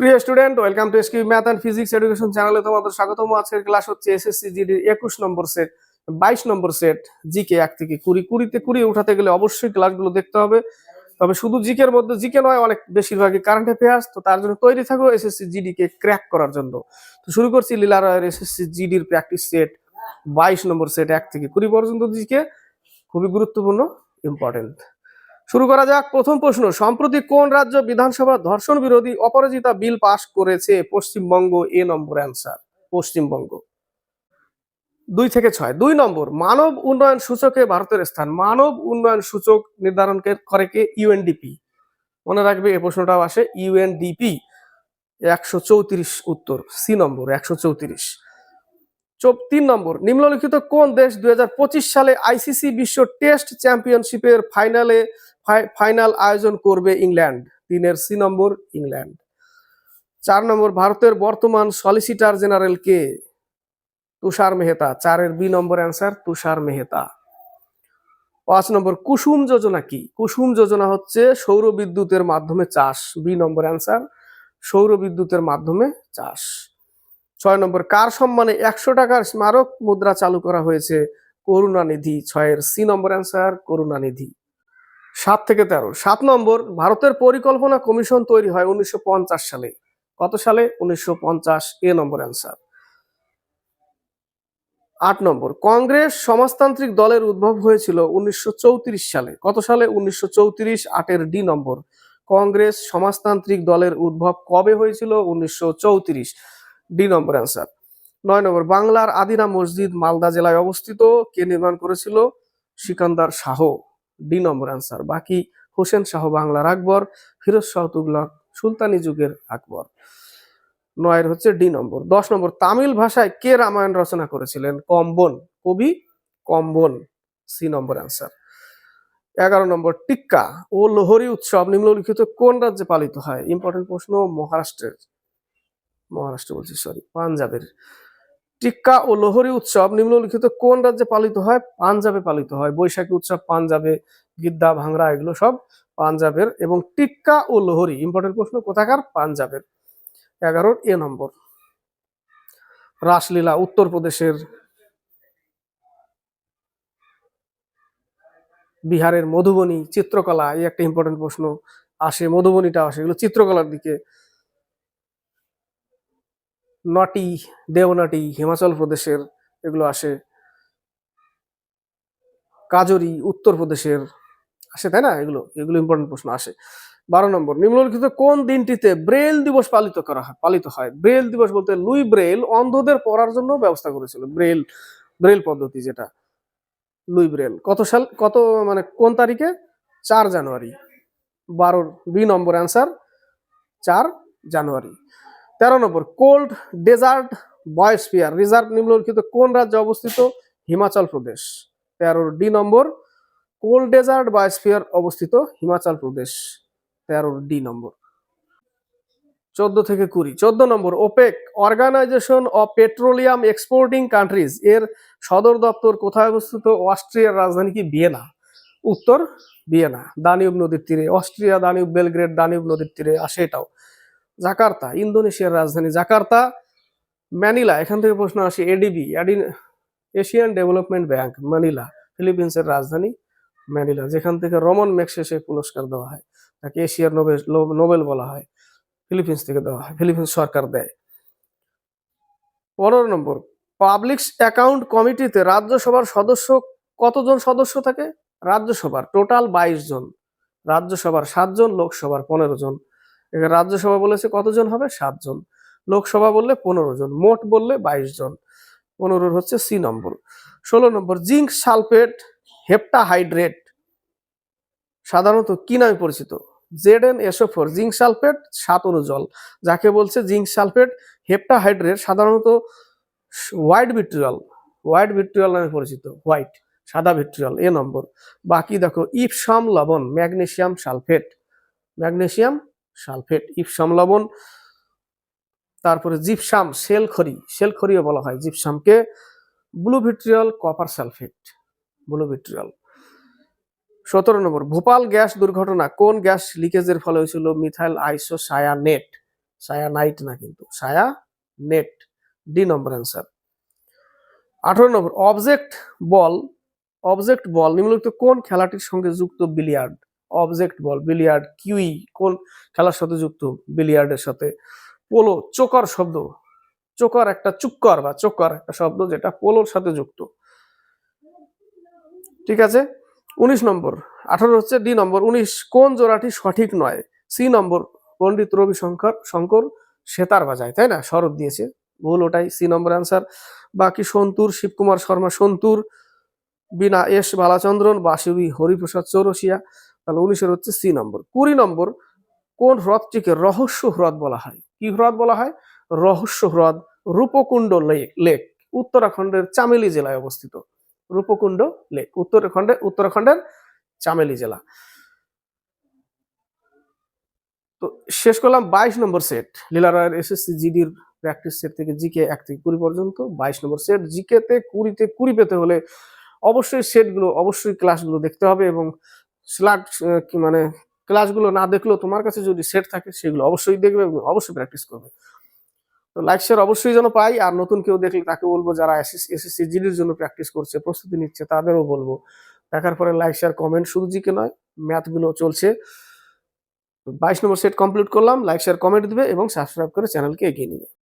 প্রিয় student, welcome to SQ math and physics education চ্যানেলে তোমাদের স্বাগতম। আজকের ক্লাস হচ্ছে এসএসসি জিডির একুশ নম্বর সেট বাইশ নম্বর সেট জিকে এক থেকে কুড়ি। কুড়িতে কুড়ি উঠাতে গেলে অবশ্যই ক্লাসগুলো দেখতে হবে। তবে শুধু জিকের মধ্যে জিকে নয়, অনেক বেশিরভাগই কারেন্ট অ্যাফেয়ার্স তো তার জন্য তৈরি থাকো এসএসসি জিডি কে ক্র্যাক করার জন্য। তো শুরু করছি লীলা রয়ের এসএসসি জিডির প্র্যাকটিস সেট বাইশ নম্বর সেট এক থেকে কুড়ি পর্যন্ত জিকে খুবই গুরুত্বপূর্ণ ইম্পর্টেন্ট শুরু করা যাক। প্রথম প্রশ্ন, সম্প্রতি কোন রাজ্য বিধানসভা ধর্ষণ বিরোধী অপরাজিতা বিল পাশ করেছে? Paschimbanga, A number answer Paschimbanga. দুই থেকে ছয়, দুই নম্বর, মানব উন্নয়ন সূচকে ভারতের স্থান। মানব উন্নয়ন সূচক নির্ধারণ করে কে? ইউএনডিপি মনে রাখবে এই প্রশ্নটাও আসে ইউএনডিপি একশো চৌত্রিশ উত্তর, সি নম্বর, একশো চৌত্রিশ। তিন নম্বর, নিম্নলিখিত কোন দেশ দুই হাজার পঁচিশ সালে আইসিসি বিশ্ব টেস্ট চ্যাম্পিয়নশিপের ফাইনালে ফাই- ফাইনাল আয়োজন করবে ইংল্যান্ড, তিনের সি নম্বর ইংল্যান্ড। চার নম্বর ভারতের বর্তমান সলিসিটার জেনারেল কে? তুষার মেহতা। চারের B number answer Tushar Mehta. পাঁচ নম্বর কুসুম যোজনা কি? কুসুম যোজনা হচ্ছে সৌর বিদ্যুতের মাধ্যমে চাষ। বি নম্বর অ্যান্সার, সৌর বিদ্যুতের মাধ্যমে চাষ। ছয় নম্বর, কার সম্মানে একশো টাকার স্মারক মুদ্রা চালু করা হয়েছে? করুণানিধি। ছয়ের সি নম্বর অ্যান্সার, করুণানিধি। সাত থেকে তেরো। সাত নম্বর, ভারতের পরিকল্পনা কমিশন তৈরি হয় উনিশশো পঞ্চাশ সালে। কত সালে? উনিশশো পঞ্চাশ, এ নম্বর অ্যান্সার আট নম্বর, কংগ্রেস সমাজতান্ত্রিক দলের উদ্ভব হয়েছিল উনিশশো চৌত্রিশ সালে। কত সালে? উনিশশো চৌত্রিশ, আটের ডি নম্বর। কংগ্রেস সমাজতান্ত্রিক দলের উদ্ভব কবে হয়েছিল? উনিশশো চৌত্রিশ, ডি নম্বর অ্যান্সার নয় নম্বর, বাংলার আদিনা মসজিদ মালদা জেলায় অবস্থিত। কে নির্মাণ করেছিল? Sikandar Shah. D number answer বাকি হোসেন শাহ, বাংলার আকবর, ফিরোজ শাহ, তুগলক, সুলতানি যুগের আকবর। নয়ের হচ্ছে ডি নম্বর। দশ নম্বর, তামিল ভাষায় কে রামায়ণ রচনা করেছিলেন? কম্বন। কবি কম্বন। সি নম্বর অ্যান্সার এগারো নম্বর, টিক্কা ও লোহরি উৎসব নিম্নলিখিত কোন রাজ্যে পালিত হয়? ইম্পর্টেন্ট প্রশ্ন, মহারাষ্ট্রের। মহারাষ্ট্র বলছি সরি পাঞ্জাবের। টিক্কা ও লোহরি উৎসব নিম্নলিখিত কোন রাজ্যে পালিত হয়? পাঞ্জাবে পালিত হয়। বৈশাখী উৎসব পাঞ্জাবে, গিদ্দা ভাংরা এগুলো সব পাঞ্জাবের এবং টিক্কা ও লোহরি ইম্পর্টেন্ট প্রশ্ন কোথাকার? পাঞ্জাবের। এগারোর এ নম্বর। রাসলীলা, উত্তরপ্রদেশের বিহারের মধুবনী, চিত্রকলা, এই একটা ইম্পর্টেন্ট প্রশ্ন আসে, মধুবনীটা আসে, এগুলো চিত্রকলার দিকে। নটি দেওনাটি হিমাচল প্রদেশের, এগুলো আসে। কাজরি উত্তরপ্রদেশের আসে, তাই না? এগুলো এগুলো ইম্পর্টেন্ট প্রশ্ন, আসে। বারো নম্বর, নিম্নলিখিত কোন দিনটিতে ব্রেল দিবস পালিত করা হয়, পালিত হয়? ব্রেল দিবস বলতে লুই ব্রেল অন্ধদের পড়ার জন্য ব্যবস্থা করেছিল। ব্রেল ব্রেল পদ্ধতি যেটা। লুই ব্রেল কত সাল, কত মানে কোন তারিখে? চার জানুয়ারি। বারোর বি নম্বর অ্যান্সার চার জানুয়ারি। তেরো number cold desert biosphere reserve নিম্নলিখিত কোন রাজ্যে অবস্থিত? হিমাচল প্রদেশ। তেরোর ডি নম্বর কোল্ড ডেজার্ট বায়োস্ফিয়ার অবস্থিত হিমাচল প্রদেশ। তেরোর ডি নম্বর। চোদ্দ থেকে কুড়ি। চোদ্দ number OPEC organisation of petroleum exporting countries এর সদর দপ্তর কোথায় অবস্থিত? অস্ট্রিয়ার রাজধানী কি? ভিয়েনা। উত্তর, ভিয়েনা। দানিউব নদীর তীরে। অস্ট্রিয়া, দানিউব, বেলগ্রেড, দানিউব নদীর তীরে আসে এটাও। জাকার্তা, ইন্দোনেশিয়ার রাজধানী জাকার্তা, ম্যানিলা, এখান থেকে প্রশ্ন আসে ADB Asian development bank, Manila, ফিলিপিন্সের রাজধানী ম্যানিলা, যেখান থেকে রমন ম্যাক্সেসে পুরস্কার দেওয়া হয়, তাকে এশিয়ার নোবেল নোবেল বলা হয়, ফিলিপিন্স থেকে দেওয়া হয়, ফিলিপিন্স সরকার দেয়। পনেরো নম্বর, পাবলিক অ্যাকাউন্ট কমিটিতে রাজ্যসভার সদস্য, কতজন সদস্য থাকে? রাজ্যসভার, টোটাল বাইশ জন, রাজ্যসভার সাতজন, লোকসভার পনেরো জন। রাজ্যসভা বলেছে কতজন হবে? সাতজন। লোকসভা বললে পনেরো জন। মোট বললে বাইশ জন। পনেরোর হচ্ছে সি নম্বর। ষোলো নম্বর, জিঙ্ক সালফেট হেপ্টাহাইড্রেট। সাধারণত কি নামে পরিচিত? Z N S O four zinc sulphate সাত অনুজল। যাকে বলছে জিঙ্ক সালফেট হেপ্টাহাইড্রেট, সাধারণত হোয়াইট ভিট্রিয়ল। হোয়াইট ভিট্রিয়ল নামে পরিচিত। হোয়াইট, সাদা ভিট্রিয়ল। এ নম্বর। বাকি দেখো, ইপসাম লবণ magnesium sulphate. Magnesium sulphate, Epsom লবণ, তারপরে জিপসাম, সেলখড়ি, সেলখড়িও বলা হয় জিপসামকে blue vitriol copper sulphate blue vitriol সতেরো নম্বর, ভোপাল গ্যাস দুর্ঘটনা, কোন গ্যাস লিকেজের ফলে হয়েছিল মিথাইল আইসোসায়ানেট? সায়া নাইট না কিন্তু সায়া নেট ডি নম্বর অ্যান্সার। আঠারো নম্বর, অবজেক্ট বল অবজেক্ট বল নিম্নলিখিত কোন খেলাটির সঙ্গে যুক্ত billiard? Object ball billiard cue কোন খেলার সাথে যুক্ত বিলিয়ার্ডের সাথে। পোলো চোকার শব্দ। চোকার একটা চুক্কর বা চোকার একটা শব্দ যেটা পোলোর সাথে যুক্ত। ঠিক আছে? উনিশ নম্বর। আঠারো হচ্ছে ডি নম্বর। উনিশ, কোন জোড়াটি সঠিক নয়? সি নম্বর, পণ্ডিত রবি শঙ্কর শঙ্কর সেতার বাজায়, তাই না? শরৎ দিয়েছে। ভুল, ওটাই সি নম্বর অ্যান্সার বাকি সন্তুর, শিবকুমার শর্মা সন্তুর, বিনা এস, বালাচন্দ্রন বাসুবি হরিপ্রসাদ, চৌরসিয়া। তাহলে উনিশের হচ্ছে সি নম্বর। কুড়ি নম্বর, কোন হ্রদটিকে রহস্য হ্রদ বলা হয়? কি হ্রদ বলা হয়? রহস্য হ্রদ রূপকুণ্ড লেক, উত্তরাখণ্ডের চামেলি জেলায় অবস্থিত। রূপকুণ্ড লেক, উত্তরাখণ্ডে, উত্তরাখণ্ডের চামেলি জেলা। তো শেষ করলাম বাইশ নম্বর সেট। লীলা রায়ের এসএসসি জিডির প্র্যাকটিস সেট থেকে জিকে এক থেকে কুড়ি পর্যন্ত। বাইশ নম্বর সেট জিকে তে কুড়িতে কুড়ি পেতে হলে অবশ্যই সেটগুলো, অবশ্যই ক্লাসগুলো দেখতে হবে এবং স্লাট কি মানে ক্লাসগুলো না দেখলেও তোমার কাছে যদি সেট থাকে, সেগুলো অবশ্যই দেখবে অবশ্যই প্র্যাকটিস করবে। তো লাইক শেয়ার অবশ্যই যেন পাই, আর নতুন কেউ দেখলে তাকে বলব যারা এসএসসি জিডির জন্য প্র্যাকটিস করছে, প্রস্তুতি নিচ্ছে, তাদেরও বলব। দেখার পরে লাইক শেয়ার কমেন্ট শুধু জিকে নয় ম্যাথগুলো চলছে। বাইশ নম্বর সেট কমপ্লিট করলাম লাইক শেয়ার কমেন্ট দিবে এবং সাবস্ক্রাইব করে চ্যানেলকে এগিয়ে নিবে।